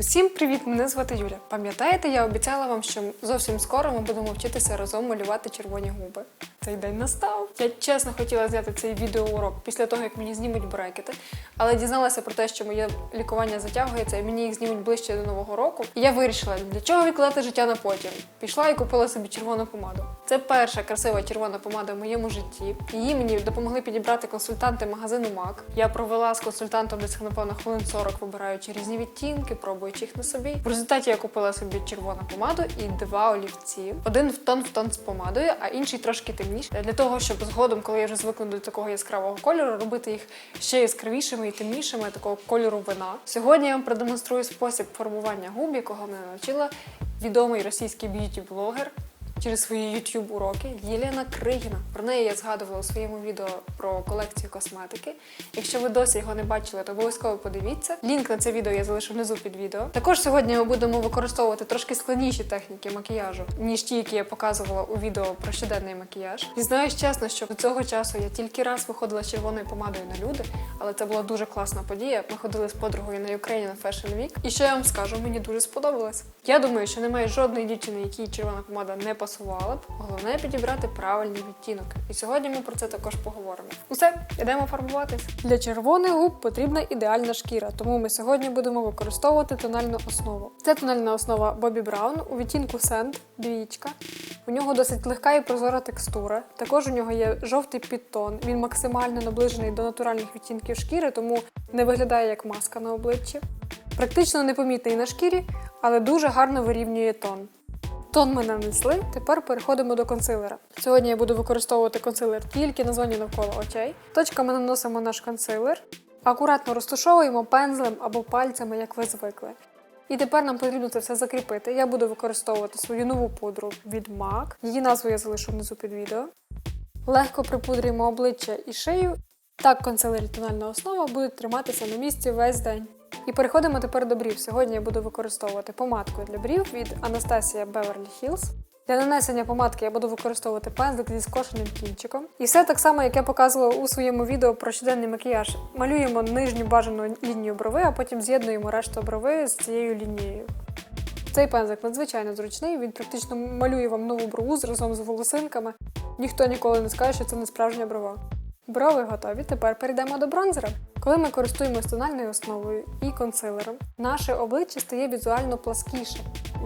Усім привіт! Мене звати Юля. Пам'ятаєте, я обіцяла вам, що зовсім скоро ми будемо вчитися разом малювати червоні губи. Цей день настав. Я чесно хотіла зняти цей відеоурок після того, як мені знімуть брекети, але дізналася про те, що моє лікування затягується і мені їх знімуть ближче до нового року. І я вирішила, для чого відкладати життя на потім. Пішла і купила собі червону помаду. Це перша красива червона помада в моєму житті. Її мені допомогли підібрати консультанти магазину MAC. Я провела з консультантом десь напевно хвилин 40, вибираючи різні відтінки, пробуючи їх на собі. В результаті я купила собі червону помаду і два олівці. Один в тон в тон з помадою, а інший трошки темніший. Для того, щоб згодом, коли я вже звикну до такого яскравого кольору, робити їх ще яскравішими і темнішими, такого кольору вина. Сьогодні я вам продемонструю спосіб формування губ, якого мене навчила відомий російський б'юті-блогер через свої YouTube уроки Єлена Кригіна. Про неї я згадувала у своєму відео про колекцію косметики. Якщо ви досі його не бачили, то обов'язково подивіться. Лінк на це відео я залишу внизу під відео. Також сьогодні ми будемо використовувати трошки складніші техніки макіяжу, ніж ті, які я показувала у відео про щоденний макіяж. Дізнаюсь чесно, що до цього часу я тільки раз виходила з червоною помадою на люди, але це була дуже класна подія. Ми ходили з подругою на Ukrainian Fashion Week. І що я вам скажу, мені дуже сподобалось. Я думаю, що немає жодної дівчини, якій червона помада не пасувала б. Головне підібрати правильний відтінок. І сьогодні ми про це також поговоримо. Усе, йдемо фарбуватись. Для червоних губ потрібна ідеальна шкіра, тому ми сьогодні будемо використовувати тональну основу. Це тональна основа Bobbi Brown у відтінку Sand, двічка. У нього досить легка і прозора текстура. Також у нього є жовтий підтон. Він максимально наближений до натуральних відтінків шкіри, тому не виглядає як маска на обличчі. Практично непомітний на шкірі, але дуже гарно вирівнює тон. Тон ми нанесли, тепер переходимо до консилера. Сьогодні я буду використовувати консилер тільки на зоні навколо очей. Точками наносимо наш консилер, акуратно розташовуємо пензлем або пальцями, як ви звикли. І тепер нам потрібно це все закріпити. Я буду використовувати свою нову пудру від MAC. Її назву я залишу внизу під відео. Легко припудрюємо обличчя і шию. Так консилер і тональна основа будуть триматися на місці весь день. І переходимо тепер до брів. Сьогодні я буду використовувати помадку для брів від Anastasia Beverly Hills. Для нанесення помадки я буду використовувати пензлик зі скошеним кінчиком. І все так само, як я показувала у своєму відео про щоденний макіяж. Малюємо нижню бажану лінію брови, а потім з'єднуємо решту брови з цією лінією. Цей пензлик надзвичайно зручний, він практично малює вам нову брову разом з волосинками. Ніхто ніколи не скаже, що це не справжня брова. Брови готові. Тепер перейдемо до бронзера. Коли ми користуємося тональною основою і консилером, наше обличчя стає візуально пласкіше.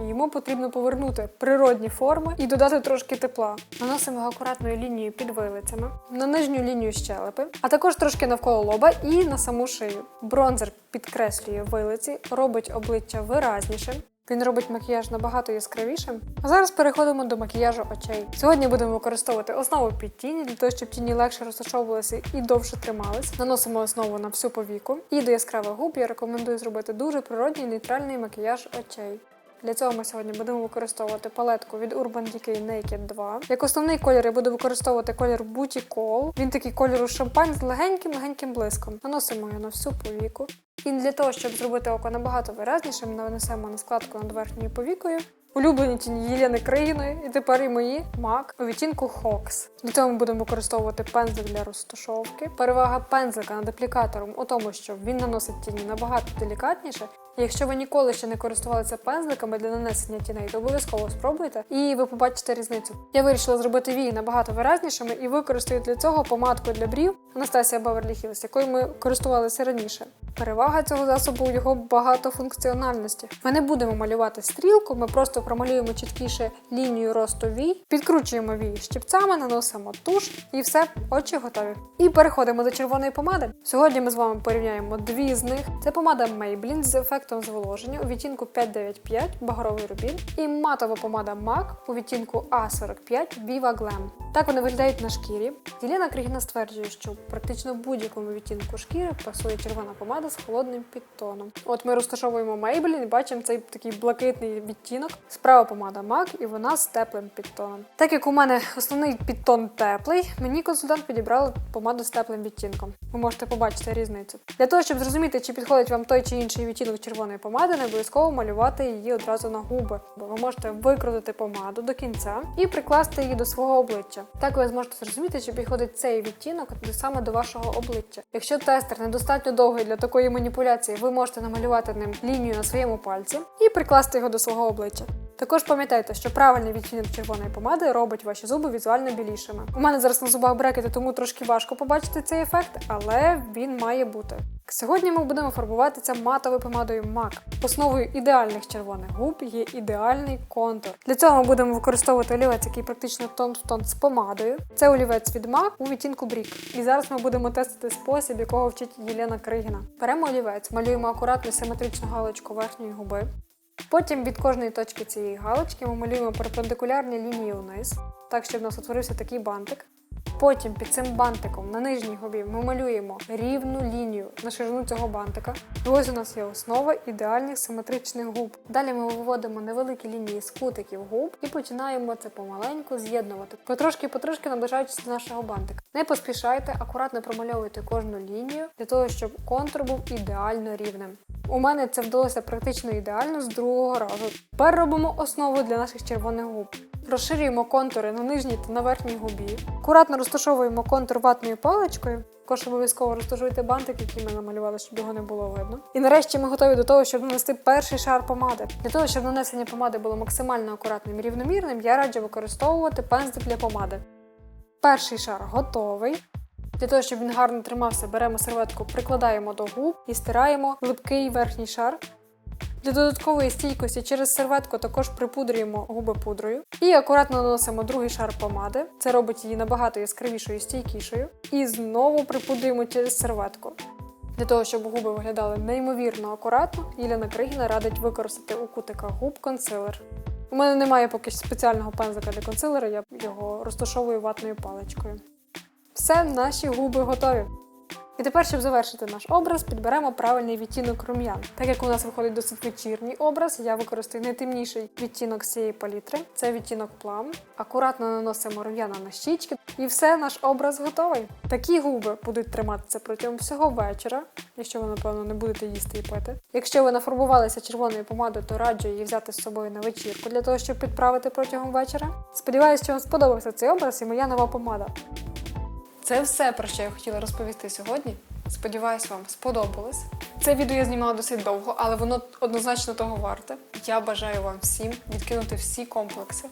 Йому потрібно повернути природні форми і додати трошки тепла. Наносимо його акуратною лінією під вилицями, на нижню лінію щелепи, а також трошки навколо лоба і на саму шию. Бронзер підкреслює вилиці, робить обличчя виразнішим. Він робить макіяж набагато яскравішим. А зараз переходимо до макіяжу очей. Сьогодні будемо використовувати основу під тіні для того, щоб тіні легше розташовувалися і довше тримались. Наносимо основу на всю повіку. І до яскравих губ я рекомендую зробити дуже природній нейтральний макіяж очей. Для цього ми сьогодні будемо використовувати палетку від Urban Decay Naked 2. Як основний колір я буду використовувати колір Booty Call. Він такий кольору шампань з легеньким-легеньким блиском. Наносимо його на всю повіку. І для того, щоб зробити око набагато виразнішим, нанесемо на складку над верхньою повікою. Улюблені тіні Єлени країни, і тепер і мої мак у відтінку Хокс. Для цього ми будемо використовувати пензлик для розташовки. Перевага пензлика над аплікатором у тому, що він наносить тіні набагато делікатніше. Якщо ви ніколи ще не користувалися пензликами для нанесення тіней, то обов'язково спробуйте і ви побачите різницю. Я вирішила зробити вії набагато виразнішими і використаю для цього помадку для брів Анастасія Beverly Hills, якою ми користувалися раніше. Перевага цього засобу у його багатофункціональності. Ми не будемо малювати стрілку, ми просто промалюємо чіткіше лінію росту вій, підкручуємо вії щипцями, наносимо туш і все, очі готові. І переходимо до червоної помади. Сьогодні ми з вами порівняємо дві з них. Це помада Maybelline з ефектом зволоження у відтінку 595 багровий рубін і матова помада MAC у відтінку A45 Viva Glam. Так вони виглядають на шкірі. Єлена Кригіна стверджує, що практично в будь-якому відтінку шкіри пасує червона помада з холодним підтоном. От ми розташовуємо Maybelline бачимо цей такий блакитний відтінок. Справа помада MAC і вона з теплим підтоном. Так як у мене основний підтон теплий, мені консультант підібрала помаду з теплим відтінком. Ви можете побачити різницю. Для того, щоб зрозуміти, чи підходить вам той чи інший відтінок червоної помади, не обов'язково малювати її одразу на губи. Бо ви можете викрутити помаду до кінця і прикласти її до свого обличчя. Так ви зможете зрозуміти, чи підходить цей відтінок саме до вашого обличчя. Якщо тестер недостатньо довгий для такої маніпуляції, ви можете намалювати ним лінію на своєму пальці і прикласти його до свого обличчя. Також пам'ятайте, що правильний відтінок червоної помади робить ваші зуби візуально білішими. У мене зараз на зубах брекети, тому трошки важко побачити цей ефект, але він має бути. Сьогодні ми будемо фарбувати це матовою помадою MAC. Основою ідеальних червоних губ є ідеальний контур. Для цього ми будемо використовувати олівець, який практично тон в тон з помадою. Це олівець від MAC у відтінку Брік. І зараз ми будемо тестити спосіб, якого вчить Єлена Кригіна. Беремо олівець, малюємо акуратну симетричну галочку верхньої губи. Потім від кожної точки цієї галочки ми малюємо перпендикулярні лінії вниз, так щоб у нас утворився такий бантик. Потім під цим бантиком на нижній губі ми малюємо рівну лінію на ширину цього бантика. І ось у нас є основа ідеальних симетричних губ. Далі ми виводимо невеликі лінії з кутиків губ і починаємо це помаленьку з'єднувати, потрошки-потрошки наближаючись до нашого бантика. Не поспішайте, акуратно промальовуйте кожну лінію для того, щоб контур був ідеально рівним. У мене це вдалося практично ідеально з другого разу. Тепер робимо основу для наших червоних губ. Розширюємо контури на нижній та на верхній губі. Акуратно розташовуємо контур ватною паличкою. Також обов'язково розташуйте бантик, який ми намалювали, щоб його не було видно. І нарешті ми готові до того, щоб нанести перший шар помади. Для того, щоб нанесення помади було максимально акуратним і рівномірним, я раджу використовувати пензлик для помади. Перший шар готовий. Для того, щоб він гарно тримався, беремо серветку, прикладаємо до губ і стираємо липкий верхній шар. Для додаткової стійкості через серветку також припудрюємо губи пудрою. І акуратно наносимо другий шар помади. Це робить її набагато яскравішою і стійкішою. І знову припудрюємо через серветку. Для того, щоб губи виглядали неймовірно акуратно, Єлена Кригіна радить використати у кутиках губ консилер. У мене немає поки спеціального пензлика для консилера, я його розташовую ватною паличкою. Все, наші губи готові. І тепер, щоб завершити наш образ, підберемо правильний відтінок рум'ян. Так як у нас виходить досить вечірній образ, я використаю найтемніший відтінок цієї палітри. Це відтінок плам. Акуратно наносимо рум'яна на щічки, і все, наш образ готовий. Такі губи будуть триматися протягом всього вечора, якщо ви, напевно, не будете їсти і пити. Якщо ви нафарбувалися червоною помадою, то раджу її взяти з собою на вечірку для того, щоб підправити протягом вечора. Сподіваюся, що вам сподобався цей образ і моя нова помада. Це все, про що я хотіла розповісти сьогодні. Сподіваюсь, вам сподобалось. Це відео я знімала досить довго, але воно однозначно того варте. Я бажаю вам всім відкинути всі комплекси,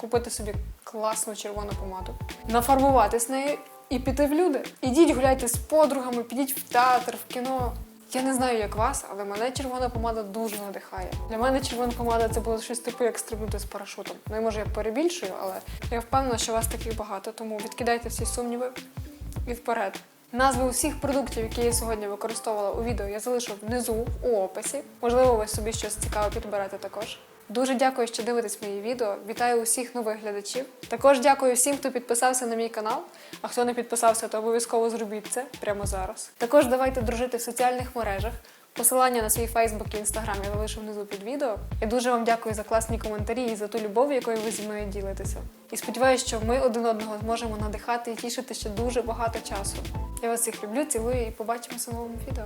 купити собі класну червону помаду, нафарбуватись нею і піти в люди. Ідіть гуляйте з подругами, підіть в театр, в кіно. Я не знаю, як вас, але мене червона помада дуже надихає. Для мене червона помада це було щось типу як стрибнути з парашутом. Ну і може я перебільшую, але я впевнена, що вас таких багато, тому відкидайте всі сумніви і вперед. Назви усіх продуктів, які я сьогодні використовувала у відео, я залишу внизу у описі. Можливо, ви собі щось цікаве підберете також. Дуже дякую, що дивитесь мої відео. Вітаю усіх нових глядачів. Також дякую всім, хто підписався на мій канал. А хто не підписався, то обов'язково зробіть це прямо зараз. Також давайте дружити в соціальних мережах. Посилання на свій Фейсбук і Інстаграм я залишу внизу під відео. Я дуже вам дякую за класні коментарі і за ту любов, якою ви зі мною ділитеся. І сподіваюся, що ми один одного зможемо надихати і тішити ще дуже багато часу. Я вас всіх люблю, цілую і побачимося в новому відео.